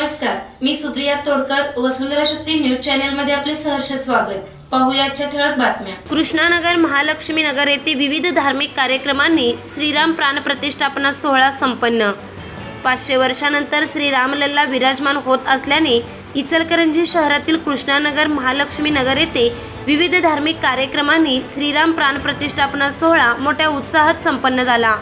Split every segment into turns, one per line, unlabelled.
नमस्कार मी सुप्रिया तोडकर वसुंधरा शक्ती न्यूज चॅनलमध्ये आपले सहर्ष स्वागत. पाहुयाच्या ठळक बातम्या.
कृष्णानगर महालक्ष्मी नगर येथे विविध धार्मिक कार्यक्रमांनी श्रीराम प्राणप्रतिष्ठापना सोहळा संपन्न. पाचशे वर्षानंतर श्रीरामलल्ला विराजमान होत असल्याने इचलकरंजी शहरातील कृष्णानगर महालक्ष्मी नगर येथे विविध धार्मिक कार्यक्रमांनी श्रीराम प्राणप्रतिष्ठापना सोहळा मोठ्या उत्साहात संपन्न झाला.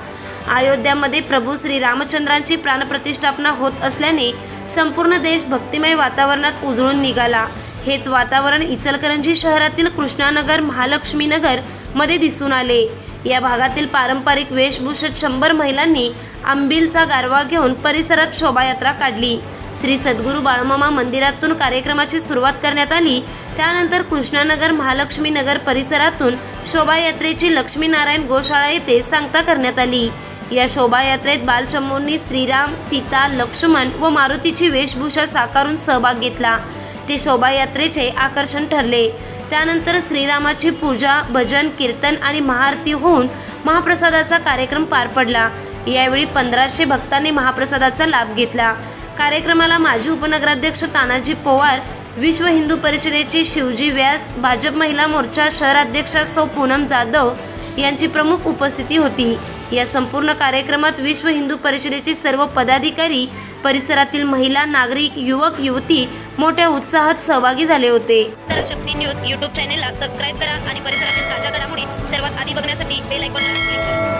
अयोध्यामध्ये प्रभू श्रीरामचंद्रांची प्राणप्रतिष्ठापना होत असल्याने संपूर्ण देश भक्तिमय वातावरणात उजळून निघाला. हेच वातावरण इचलकरंजी शहरातील कृष्णानगर महालक्ष्मीनगरमध्ये दिसून आले. या भागातील पारंपरिक वेशभूषेत शंभर महिलांनी आंबिलचा गारवा घेऊन परिसरात शोभायात्रा काढली. श्री सद्गुरू बाळमामा मंदिरातून कार्यक्रमाची सुरुवात करण्यात आली. त्यानंतर कृष्णानगर महालक्ष्मीनगर परिसरातून शोभायात्रेची लक्ष्मीनारायण गोशाळा येथे सांगता करण्यात आली. या शोभायात्रेत बालचमूंनी श्रीराम सीता लक्ष्मण व मारुतीची वेशभूषा साकारून सहभाग घेतला. ते शोभायात्रेचे आकर्षण ठरले. त्यानंतर श्रीरामाची पूजा भजन कीर्तन आणि महाआरती होऊन महाप्रसादाचा कार्यक्रम पार पडला. यावेळी पंधराशे भक्तांनी महाप्रसादाचा लाभ घेतला. कार्यक्रमाला माजी उपनगराध्यक्ष तानाजी पवार विश्व हिंदू परिषदेचे शिवजी व्यास भाजप महिला मोर्चा शहराध्यक्षा सौ पूनम जाधव यांची प्रमुख उपस्थिती होती. या संपूर्ण कार्यक्रमात विश्व हिंदू परिषदेचे सर्व पदाधिकारी परिसरातील महिला नागरिक युवक युवती मोठ्या उत्साहात सहभागी झाले होते. शक्ती न्यूज युट्यूब चॅनेलला सबस्क्राईब करा आणि परिसरातील ताज्या घडामोडी